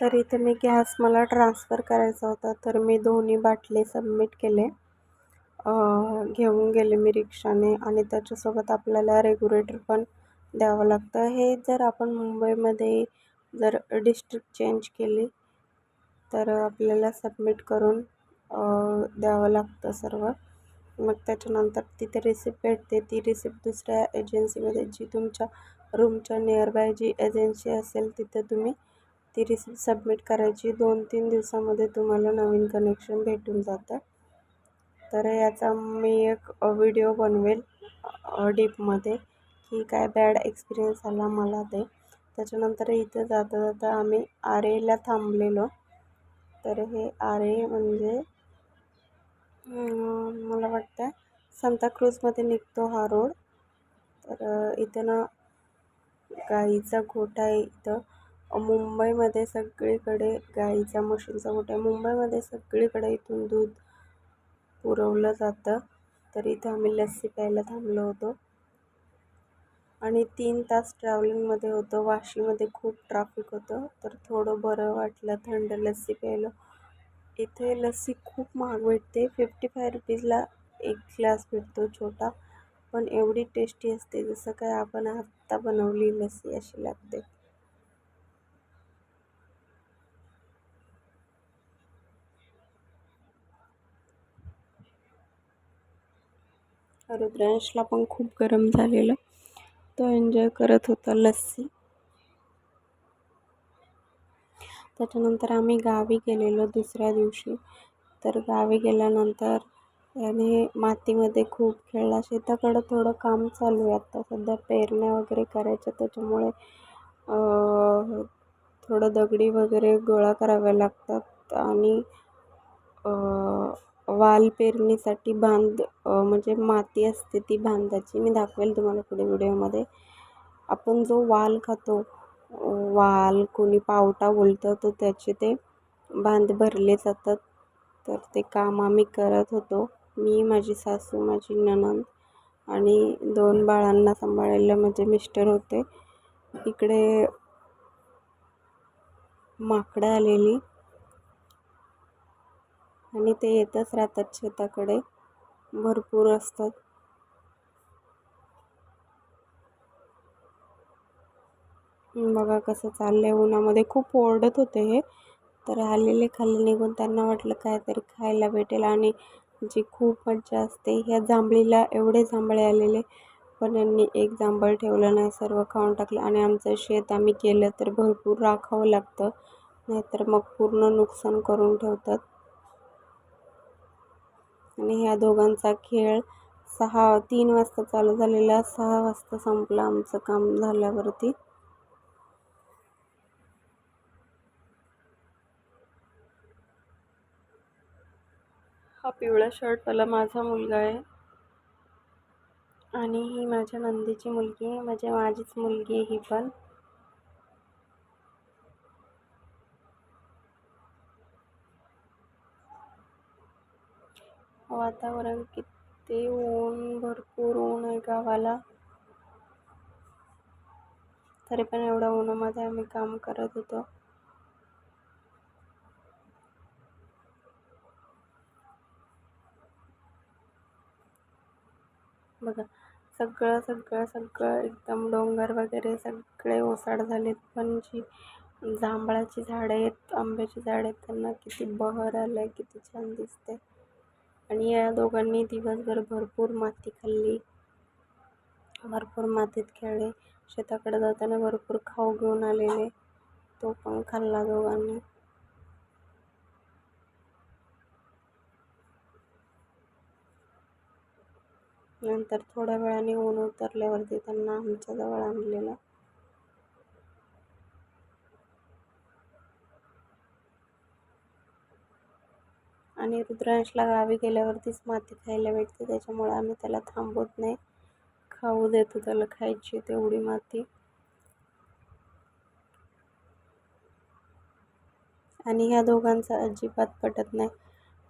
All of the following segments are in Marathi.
तर इथे मी गॅस मला ट्रान्सफर करायचा होता तर मी दोन्ही बाटले सबमिट केले. घेऊन गेले मी रिक्षाने आणि त्याच्यासोबत आपल्याला रेग्युलेटर पण द्यावं लागतं. हे जर आपण मुंबईमध्ये जर डिस्ट्रिक्ट चेंज केली तर आपल्याला सबमिट करून द्यावं लागतं सर्व. मग त्याच्यानंतर तिथे रिसिप्ट भेटते. ती रिसिप्ट दुसऱ्या एजन्सीमध्ये जी तुमच्या रूमच्या नियरबाय जी एजन्सी असेल तिथे तुम्ही ती रिसिप्ट सबमिट करायची. दोन तीन दिवसामध्ये तुम्हाला नवीन कनेक्शन भेटून जातं. तर याचा मी एक व्हिडिओ बनवेल डीपमध्ये की काय बॅड एक्सपिरियन्स आला मला ते. त्याच्यानंतर इथं जाता जाता आम्ही आरेला थांबलेलो. तर हे आरे म्हणजे मला वाटतं सांताक्रूजमध्ये निघतो हा रोड तर इथं ना गाईचा गोठा आहे इथं. मुंबईमध्ये सगळीकडे गाईचा म्हशींचा गोठा आहे मुंबईमध्ये सगळीकडे इथून दूध पुरवलं जातं. तर इथं आम्ही लस्सी प्यायला थांबलो होतो. आणि तीन तास ट्रॅव्हलिंगमध्ये होतं. वाशीमध्ये खूप ट्राफिक होतं. तर थोडं बरं वाटलं. थंड लस्सी प्यायलं. इथे लस्सी खूप महाग भेटते. फिफ्टी फाय रुपीजला एक ग्लास भेटतो छोटा. पण एवढी टेस्टी असते जसं काय आपण आत्ता बनवली लस्सी अशी लागते. रुद्रांशला पण खूप गरम झालेलं. तो एन्जॉय करत होता लस्सी. त्याच्यानंतर आम्ही गावी गेलेलो दुसऱ्या दिवशी. तर गावी गेल्यानंतर याने मातीमध्ये खूप खेळला. शेताकडं थोडं काम चालू आहे आत्ता सध्या पेरण्या वगैरे करायच्या. त्याच्यामुळे थोडं दगडी वगैरे गोळा कराव्या लागतात. आणि वाल पेरणीसाठी बांध म्हणजे माती असते ती बांधायची मी दाखवेल तुम्हाला पुढे व्हिडिओमध्ये. आपण जो वाल खातो वाल कोणी पावटा बोलतं तर त्याचे ते बांध भरले जातात. तर ते काम आम्ही करत होतो. मी माझी सासू माझी नणंद आणि दोन बाळांना सांभाळायला माझे मिस्टर होते. इकडे माकडं आलेली. आणि ते येतच राहतात शेताकडे. भरपूर असतात. बघा कसं चाललंय उन्हामध्ये. खूप ओरडत होते हे. तर आलेले खाली निघून त्यांना वाटलं काहीतरी खायला भेटेल आणि जी खूप मज्जा असते ह्या जांभळीला एवढे जांभळे आलेले. पण यांनी एक जांभळ ठेवलं नाही सर्व खाऊन टाकलं आणि आमचं शेत आम्ही केलं तर भरपूर राखावं लागतं. नाहीतर मग पूर्ण नुकसान करून ठेवतात. आणि ह्या दोघांचा खेळ सहा तीन वाजता चालू झालेला सहा वाजता संपला आमचं काम झाल्यावरती. हा पिवळा शर्टवाला माझा मुलगा आहे. आणि ही माझ्या नंदीची मुलगी आहे. म्हणजे माझीच मुलगी आहे ही पण. वातावरण किती ऊन भरपूर ऊन आहे गावाला. तरी पण एवढ्या उन्हामध्ये आम्ही काम करत होतो. बघा सगळं सगळं सगळं एकदम डोंगर वगैरे सगळे ओसाड झालेत. पण जी जांभळाची झाडं आहेत आंब्याची झाडं आहेत त्यांना किती बहर आलं आहे किती छान दिसते आणि या दोघांनी दिवसभर भरपूर माती खाल्ली. भरपूर मातीत खेळले. शेताकडे जाताना भरपूर खाऊ घेऊन आलेले. तो पण खाल्ला दोघांनी. नंतर थोड्या वेळाने ऊन उतरल्यावरती त्यांना आमच्याजवळ आणलेलं. आणि रुद्रांशला गावी गेल्यावरतीच माती खायला भेटते त्याच्यामुळे आम्ही त्याला थांबवत नाही. खाऊ देतो त्याला खायची तेवढी माती. आणि ह्या दोघांचा अजिबात पटत नाही.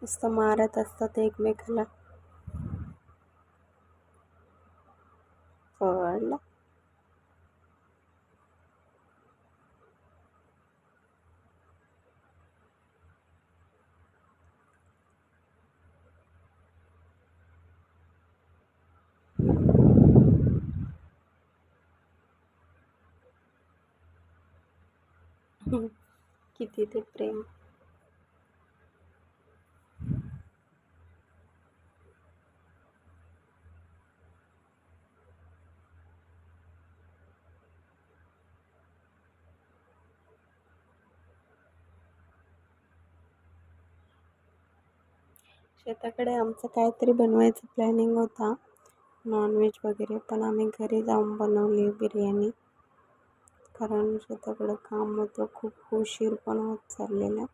नुसतं मारत असतात एकमेकाला. कळलं किती ते प्रेम. शेताकडे आमचं काहीतरी बनवायचं प्लॅनिंग होता. नॉनव्हेज वगैरे पण आम्ही घरी जाऊन बनवली बिर्याणी. कारण शेताकडं काम होतं. खूप उशीर पण होत चाललेला.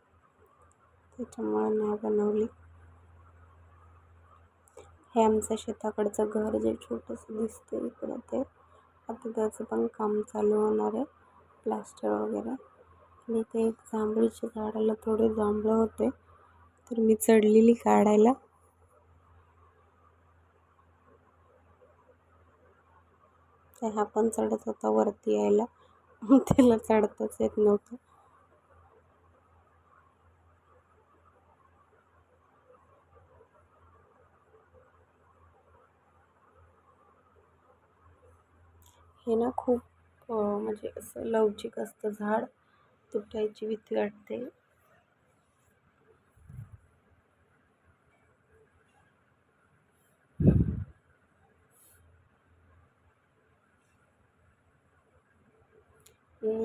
त्याच्यामुळे नाही बनवली. हे आमचं शेताकडचं घर जे छोटंसं दिसतं इकडं ते. आता त्याचं पण काम चालू होणार आहे. प्लास्टर वगैरे. आणि ते एक जांभळीच्या झाडाला थोडे जांभळं होते. तर मी चढलेली काढायला. हा पण चढत होता वरती यायला. तिला चढताच येत नव्हतं. हे ना खूप म्हणजे असं लवचिक असतं झाड. तुटायची भीती वाटते.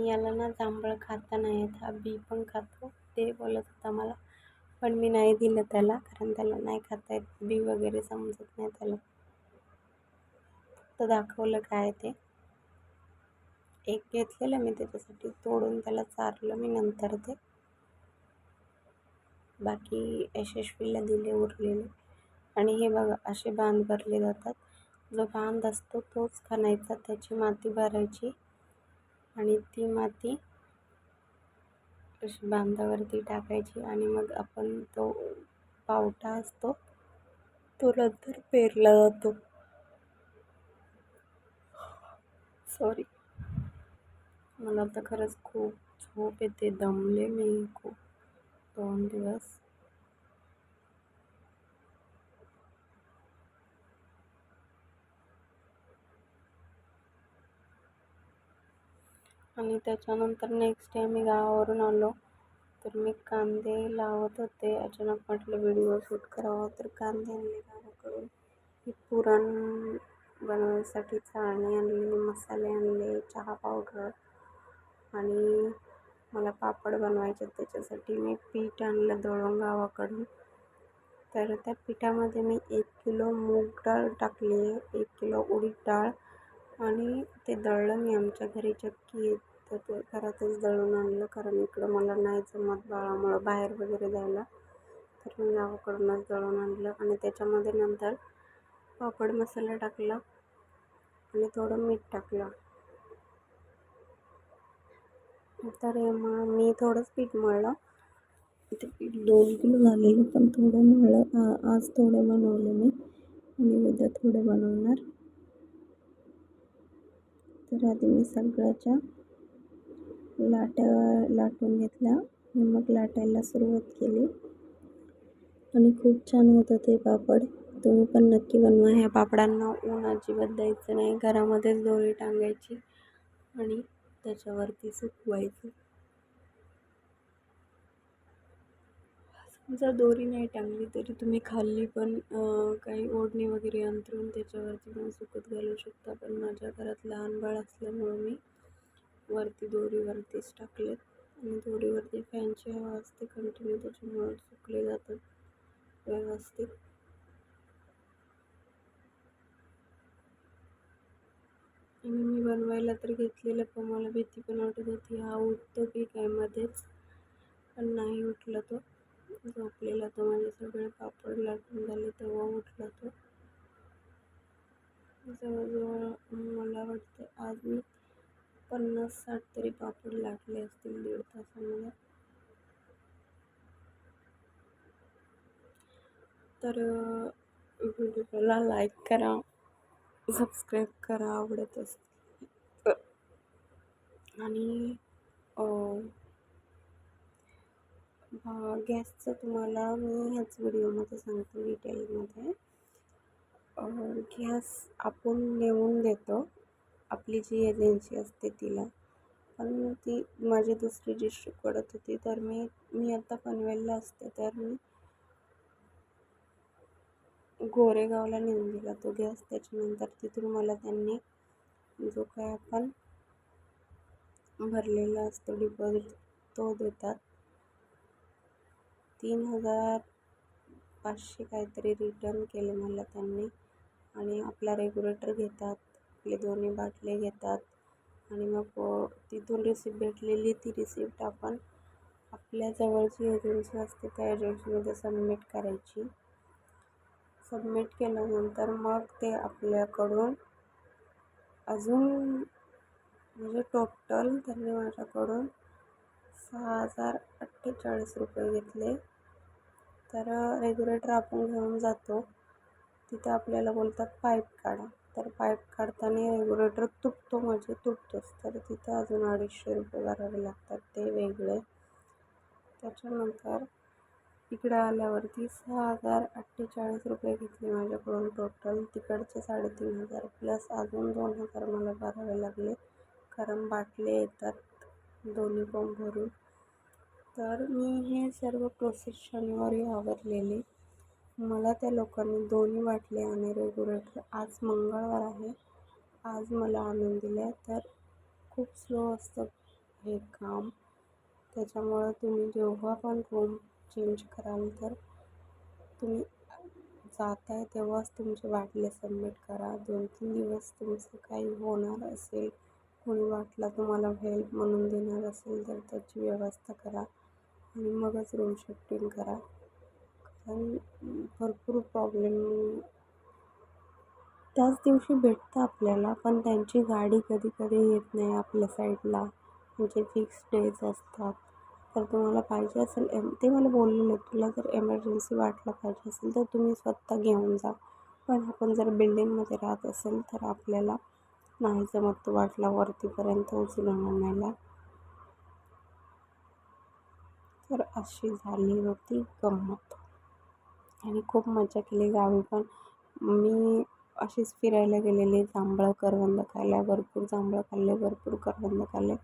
याला ना जांभळं खाता नाही येत. हा बी पण खातो. ते बोलत होता मला. पण मी नाही दिलं त्याला कारण त्याला नाही खाता येत. बी वगैरे समजत नाही त्याला. फक्त दाखवलं काय ते. एक घेतलेलं मी त्याच्यासाठी. तोडून त्याला चारलं मी नंतर ते. बाकी यशस्वीला दिले उरलेले. आणि हे बघा असे बांध भरले जातात. जो बांध असतो तोच खणायचा. त्याची माती भरायची. आणि ती माती अशी बांधावरती टाकायची आणि मग आपण तो पावटा असतो तो नंतर पेरला जातो. सॉरी मला तर खरंच खूप झोप येते दमले मी खूप दोन दिवस. आणि त्याच्यानंतर नेक्स्ट डे आम्ही गावावरून आलो. तर मी कांदे लावत होते. अचानक म्हटलं व्हिडिओ शूट करावा. तर कांदे आणले गावाकडून मी पुरण बनवण्यासाठी चाळणी आणली मसाले आणले चहा पावडर आणि मला पापड बनवायचे त्याच्यासाठी मी पीठ आणलं दळून गावाकडून. तर त्या पिठामध्ये मी एक किलो मूग डाळ टाकली आहे एक किलो उडीद डाळ आणि ते दळलं मी आमच्या घरी चक्की तर ते घरातच दळून आणलं कारण इकडं मला नाही जमत बाळामुळं बाहेर वगैरे जायला. तर मी गावाकडूनच दळून आणलं आणि त्याच्यामध्ये नंतर पापड मसाला टाकला आणि थोडं मीठ टाकलं. तर मग मी थोडंच पीठ मळलं. ते पीठ दोन किलो झालेलं पण थोडं मळलं. आज थोडं बनवलं मी आणि उद्या थोडं बनवणार. तर आधी मी सगळ्याच्या लाट्या लाटून घेतल्या आणि मग लाटायला सुरुवात केली. आणि खूप छान होतं ते पापड. तुम्ही पण नक्की बनवा. ह्या पापडांना ऊन अजिबात द्यायचं नाही. घरामध्येच दोरी टांगायची आणि त्याच्यावरती सुकवायचं. जर दोरी नाही टांगली तरी तुम्ही खाल्ली पण काही ओढणी वगैरे अंतरून त्याच्यावरती पण सुकत घालू शकता. पण माझ्या घरात लहान बाळ असल्यामुळं मी वरती दोरीवरतीच टाकलेत. आणि दोरीवरती फॅनची हवा असते कंटिन्यू त्याच्यामुळं सुकले जातात व्यवस्थित. आणि मी बनवायला तर घेतलेलं पण मला भीती पण वाटत होती. हा उठतो की काय मध्येच? पण नाही उठला तो. झोपलेला तो माझे सगळे पापड लाटून झाले तेव्हा उठला तो. जवळजवळ मला वाटतं आज मी पन्नास साठ तरी पापड लाटले असतील दीड तासामध्ये. तर व्हिडिओला लाईक करा सबस्क्राईब करा आवडत असते आणि गॅसचं तुम्हाला मी ह्याच व्हिडिओमध्ये सांगते डिटेलमध्ये गॅस आपण नेऊन देतो आपली जी एजन्सी असते तिला. पण ती माझी दुसरी डिस्ट्रिक्ट पडत होती तर मी मी आता पनवेलला असते तर मी गोरेगावला नेऊन दिला तो गॅस त्याच्यानंतर तिथून मला त्यांनी जो काय आपण भरलेला असतो डिपॉझिट तो देतात. तीन हजार पाचशे काहीतरी रिटर्न केले मला त्यांनी. आणि आपला रेग्युलेटर घेतात आपले दोन्ही बाटले घेतात. आणि मग तिथून रिसिप्ट भेटलेली ती रिसिप्ट आपण आपल्या जवळची एजन्सी असते त्या एजन्सीमध्ये सबमिट करायची. सबमिट केल्यानंतर मग ते आपल्याकडून अजून म्हणजे टोटल त्यांनी माझ्याकडून सहा हजार अठ्ठेचाळीस रुपये घेतले. तर रेग्युलेटर आपण घेऊन जातो. तिथे आपल्याला बोलतात पाईप काढा. तर पाईप काढताना रेग्युलेटर तुटतो म्हणजे तुटतोच. तर तिथं अजून अडीचशे रुपये भरावे लागतात. ते वेगळे. त्याच्यानंतर इकडे आल्यावरती सहा हजार अठ्ठेचाळीस रुपये घेतले माझ्याकडून टोटल तिकडचे साडेतीन हजार प्लस अजून दोन हजार मला भरावे लागले. कारण बाटले येतात. दोन्ही पण भरून. तर मी हे सर्व प्रोसेस शनिवारी आवरलेले मला त्या लोकांनी दोन्ही वाटले आणि रेग्युलेटर आज मंगळवार आहे. आज मला आणून दिले तर खूप स्लो असतं हे काम. त्याच्यामुळं तुम्ही जेव्हा पण रूम चेंज कराल तर तुम्ही जाताय तेव्हाच तुमचे वाटले सबमिट करा. दोन तीन दिवस तुमचं काही होणार असेल कोणी वाटला तुम्हाला हेल्प म्हणून देणार असेल तर त्याची व्यवस्था करा. आणि मगच रूम शिफ्टिंग करा. कारण भरपूर प्रॉब्लेम त्याच दिवशी भेटतं आपल्याला पण त्यांची गाडी कधी कधी येत नाही आपल्या साईडला म्हणजे फिक्स डेज असतात. तर तुम्हाला पाहिजे असेल एम ते मला बोललेले तुला जर एमर्जन्सी वाटलं पाहिजे असेल तर तुम्ही स्वतः घेऊन जा. पण आपण जर बिल्डिंगमध्ये राहत असेल तर आपल्याला नाही जमत तो वाटला वरतीपर्यंत उचलून आणायला. तर अशी झाली होती गंमत. आणि खूप मजा केली गावी पण. मी अशीच फिरायला गेलेली जांभळं करवंद खायला भरपूर जांभळं खाल्ले भरपूर करवंद खाल्ले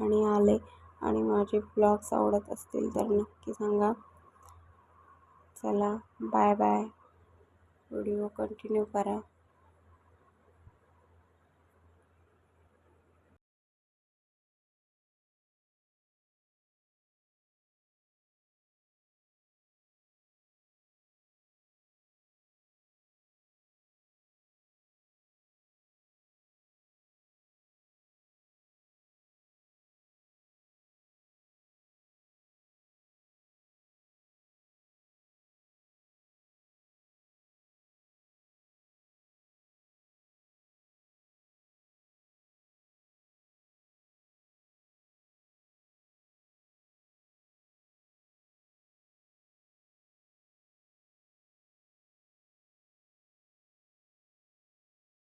आणि आले. आणि माझे ब्लॉग्स आवडत असतील तर नक्की सांगा. चला बाय बाय व्हिडिओ कंटिन्यू करा.